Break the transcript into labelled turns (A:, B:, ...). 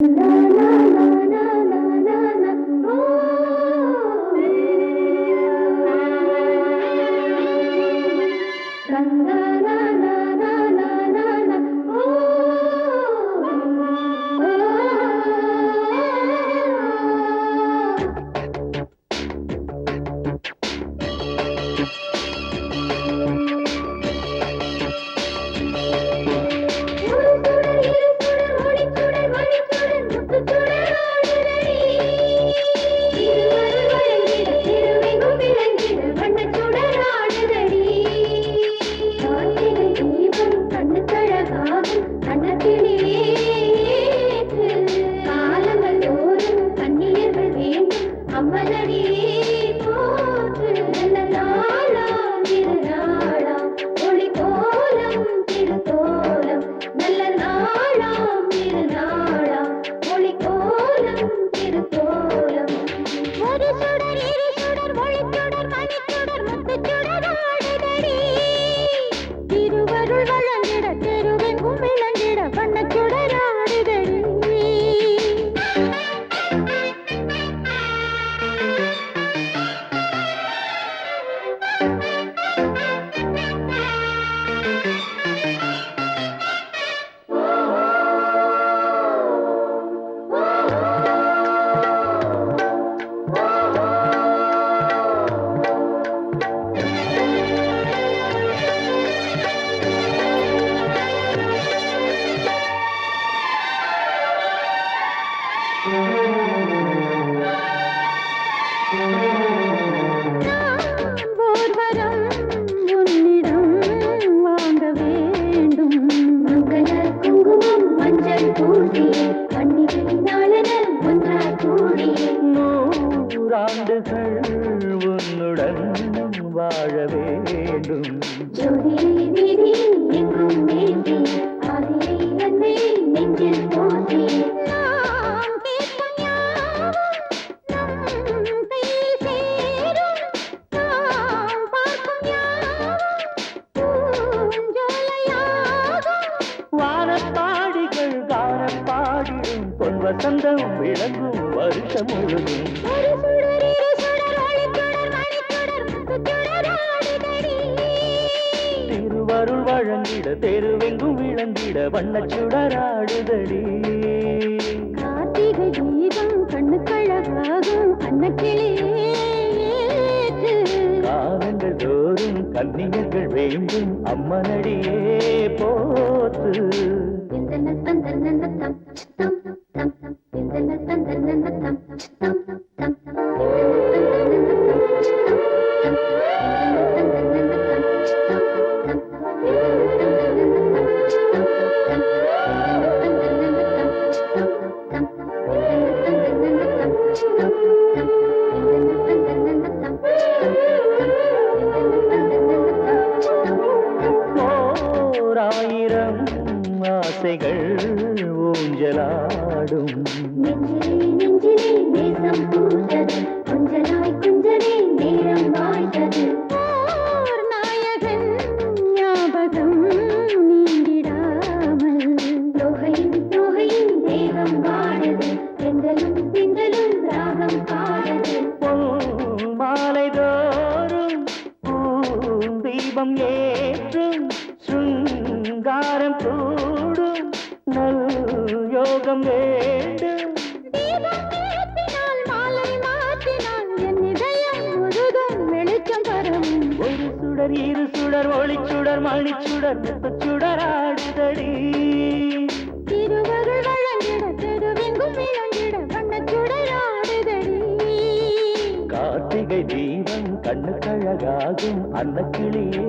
A: Thank you. Thank you.
B: நூறாண்டுகள் உன்னுடன் வாழ வேண்டும். வசந்தம் விளங்கும் வருஷம் முழுதும் திருவருள் வழங்கிட தெருவெங்கும் விளங்கிட வண்ணச் சுடராடுதடி.
A: கார்த்திகை தீபம் கண்ணுக்கழகாகும் அன்னக்கிளியே
B: காலங்கள் தோறும் கன்னியர்கள் வேண்டும் அம்மனடியே போத்து பொன் மாலை தோறும் பூந்தீபம் ஏற்றும் சுங்காரம் கூடும் நல் யோகம் வேண்டும். ஒரு சுடர் இரு சுடர் ஒளிச்சுடர் மணிச்சுடர் முத்துச் சுடராடுதடி
A: திருவருள் வழங்கிட தெருவெங்கும் விளங்கிட வண்ணச் சுடராடுதடி
B: கார்த்திகை தீபம் கண்ணுக்கழகாகும் அன்னக்கிளியே.